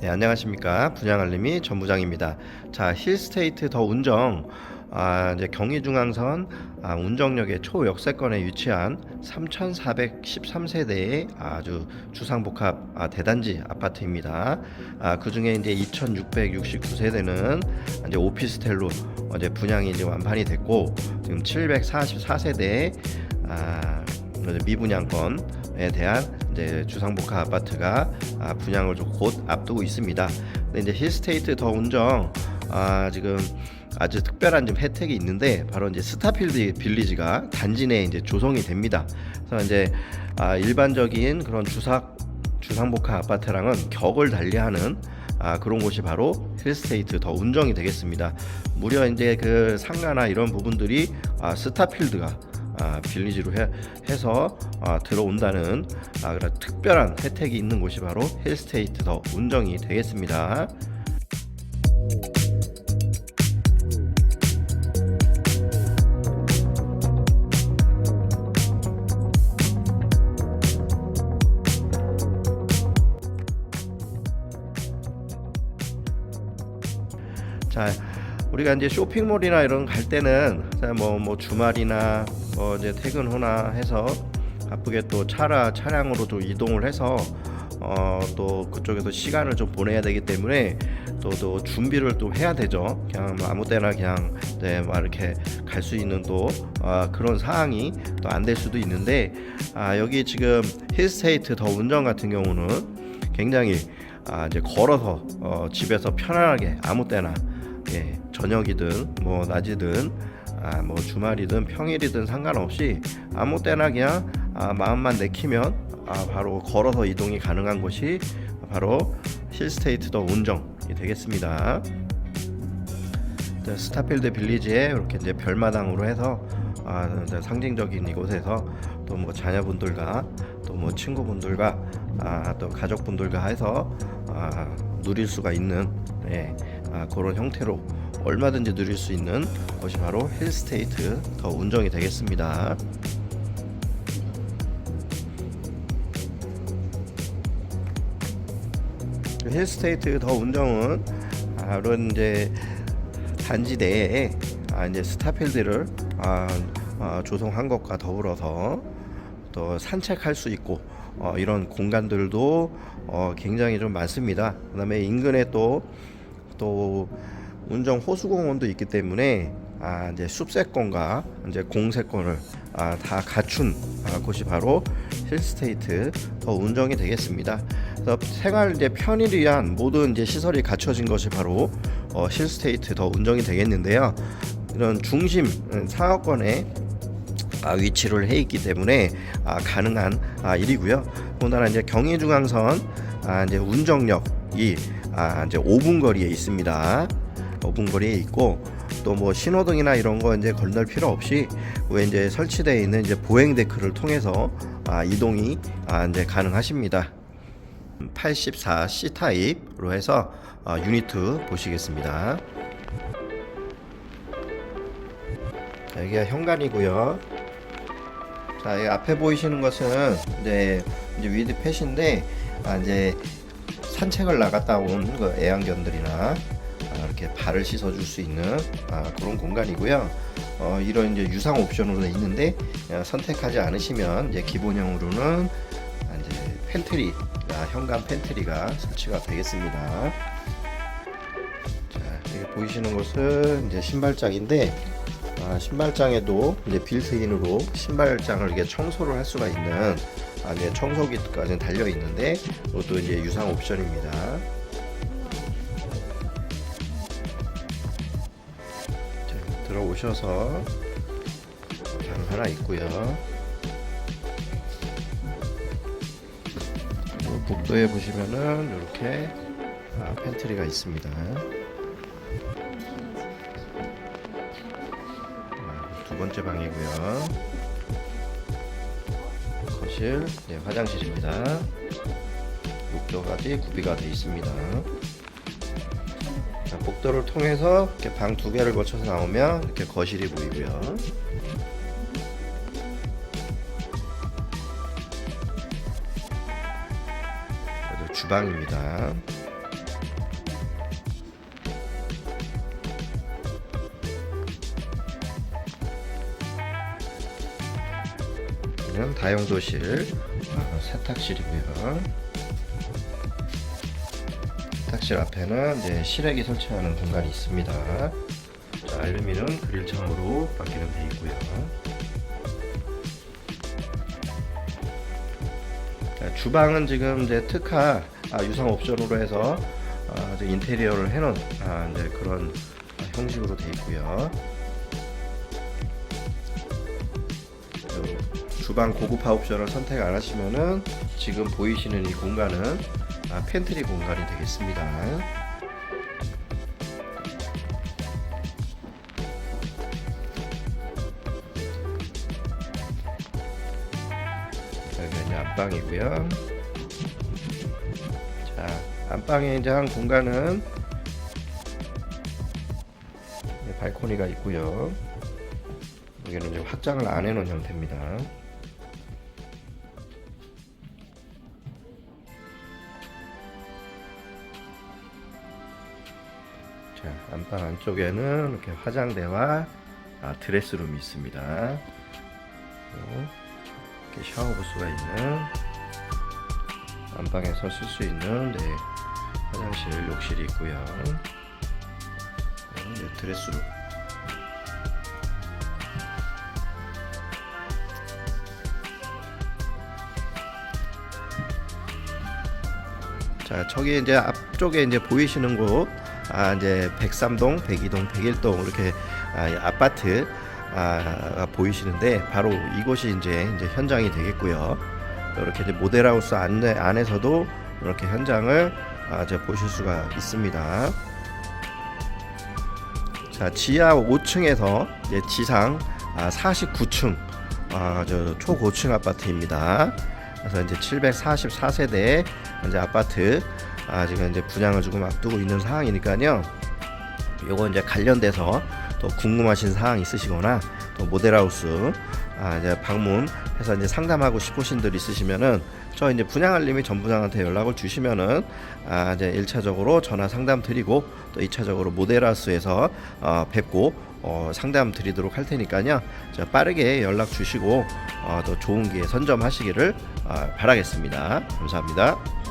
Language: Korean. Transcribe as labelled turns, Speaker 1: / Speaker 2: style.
Speaker 1: 네, 안녕하십니까. 분양알림이 전부장입니다. 자, 힐스테이트 더 운정. 아, 이제 경의중앙선 아, 운정역의 초역세권에 위치한 3,413세대의 아주 주상복합 아, 대단지 아파트입니다. 아, 그 중에 이제 2,669세대는 이제 오피스텔로 이제 분양이 이제 완판이 됐고 지금 744세대 아, 미분양권에 대한 이제 주상복합 아파트가 아, 분양을 좀곧 앞두고 있습니다. 근데 이제 힐스테이트 더 운정 아, 지금 아주 특별한 좀 혜택이 있는데 바로 이제 스타필드 빌리지가 단지 내에 이제 조성이 됩니다. 그래서 이제 아, 일반적인 그런 주상 주상복합 아파트랑은 격을 달리하는 아, 그런 곳이 바로 힐스테이트 더 운정이 되겠습니다. 무려 이제 그 상가나 이런 부분들이 아, 스타필드가 아, 빌리지로 해, 해서 아, 들어온다는 아, 그런 특별한 혜택이 있는 곳이 바로 힐스테이트 더 운정이 되겠습니다. 자, 우리가 이제 쇼핑몰이나 이런 갈 때는 뭐, 뭐 주말이나 뭐 이제 퇴근 후나 해서 바쁘게 또 차라 차량으로 또 이동을 해서 어, 또 그쪽에서 시간을 좀 보내야 되기 때문에 또, 또 준비를 또 해야 되죠. 그냥 뭐 아무 때나 그냥 네, 막 이렇게 갈 수 있는 또 아, 그런 상황이 또 안 될 수도 있는데 아, 여기 지금 힐스테이트 더 운전 같은 경우는 굉장히 아, 이제 걸어서 어, 집에서 편안하게 아무 때나 예, 저녁이든 뭐 낮이든 아, 뭐 주말이든 평일이든 상관없이 아무 때나 그냥 아, 마음만 내키면 아, 바로 걸어서 이동이 가능한 곳이 바로 힐스테이트 더 운정이 되겠습니다. 네, 스타필드 빌리지에 이렇게 이제 별마당으로 해서 아, 상징적인 이곳에서 또 뭐 자녀분들과 또 뭐 친구분들과 아, 또 가족분들과 해서 아, 누릴 수가 있는 예, 아, 그런 형태로 얼마든지 누릴 수 있는 곳이 바로 힐스테이트 더 운정이 되겠습니다. 그 힐스테이트 더 운정은 바로 이제 단지 내에 아, 이제 스타필드를 아, 아, 조성한 것과 더불어서 또 산책할 수 있고 어, 이런 공간들도 어, 굉장히 좀 많습니다. 그다음에 인근에 또또 운정 호수공원도 있기 때문에 아, 이제 숲세권과 이제 공세권을 아, 다 갖춘 아, 곳이 바로 힐스테이트 더 운정이 되겠습니다. 그래서 생활 이제 편의를 위한 모든 이제 시설이 갖춰진 것이 바로 어, 힐스테이트 더 운정이 되겠는데요. 이런 중심 음, 상업권에 아, 위치를 해 있기 때문에 아, 가능한 아, 일이고요. 더군다나 이제 경의중앙선 아, 이제 운정역이 아, 이제 5분 거리에 있습니다. 5분 거리에 있고 또 뭐 신호등이나 이런 거 이제 건널 필요 없이 왜 이제 설치되어 있는 이제 보행 데크를 통해서 아, 이동이 아, 이제 가능하십니다. 84C 타입으로 해서 아, 유니트 보시겠습니다. 자, 여기가 현관이고요. 자, 이 앞에 보이시는 것은 이제 이제 위드 펫인데 아, 이제 산책을 나갔다 온 그 애완견들이나 아, 이렇게 발을 씻어줄 수 있는 아, 그런 공간이고요. 어, 이런 이제 유상 옵션으로 돼 있는데 어, 선택하지 않으시면 이제 기본형으로는 아, 이제 팬트리, 아, 현관 팬트리가 설치가 되겠습니다. 자, 여기 보이시는 곳은 이제 신발장인데 아, 신발장에도 이제 빌트인으로 신발장을 이렇게 청소를 할 수가 있는 아, 이제 청소기까지 달려 있는데 이것도 이제 유상 옵션입니다. 들어오셔서 방 하나 있고요. 복도에 보시면은 이렇게 아, 팬트리가 있습니다. 두 번째 방이고요. 거실, 네, 화장실입니다. 욕조까지 구비가 되어 있습니다. 복도를 통해서 이렇게 방 두 개를 거쳐서 나오면 이렇게 거실이 보이고요. 주방입니다. 다용도실 아, 세탁실이고요. 세탁실 앞에는 이제 실외기 설치하는 공간이 있습니다. 자, 알루미늄 그릴 창으로 바뀌는 데 있고요. 자, 주방은 지금 이제 특화 아, 유상 옵션으로 해서 아, 인테리어를 해놓은 아, 이제 그런 아, 형식으로 돼 있고요. 그 주방 고급화 옵션을 선택 안 하시면은 지금 보이시는 이 공간은 아, 팬트리 공간이 되겠습니다. 안방이고요. 자, 안방에 이제 한 공간은 발코니가 있고요. 여기는 이제 확장을 안 해놓은 형태입니다. 자, 안방 안쪽에는 이렇게 화장대와 아, 드레스룸이 있습니다. 이렇게 샤워 부스가 있는 안방에서 쓸 수 있는 네, 화장실 욕실이 있고요. 드레스룸. 자, 저기 이제 앞쪽에 이제 보이시는 곳, 아, 이제 103동, 102동, 101동 이렇게 아, 이 아파트 아, 보이시는데 바로 이곳이 이제 이제 현장이 되겠고요. 이렇게 이제 모델하우스 안에 안에서도 이렇게 현장을 아, 이제 보실 수가 있습니다. 자, 지하 5층에서 이제 지상 아, 49층 아, 저 초고층 아파트입니다. 그래서 이제 744세대 이제 아파트 아, 지금 이제 분양을 조금 앞두고 있는 상황이니까요. 요거 이제 관련돼서 또 궁금하신 사항 있으시거나 또 모델하우스 아, 이제 방문해서 이제 상담하고 싶으신 들 있으시면은 저 이제 분양알림이 전부장한테 연락을 주시면은 아, 이제 1차적으로 전화 상담 드리고 또 2차적으로 모델하우스에서 어, 뵙고 어, 상담 드리도록 할 테니까요. 자, 빠르게 연락 주시고 어, 또 좋은 기회 선점하시기를 어, 바라겠습니다. 감사합니다.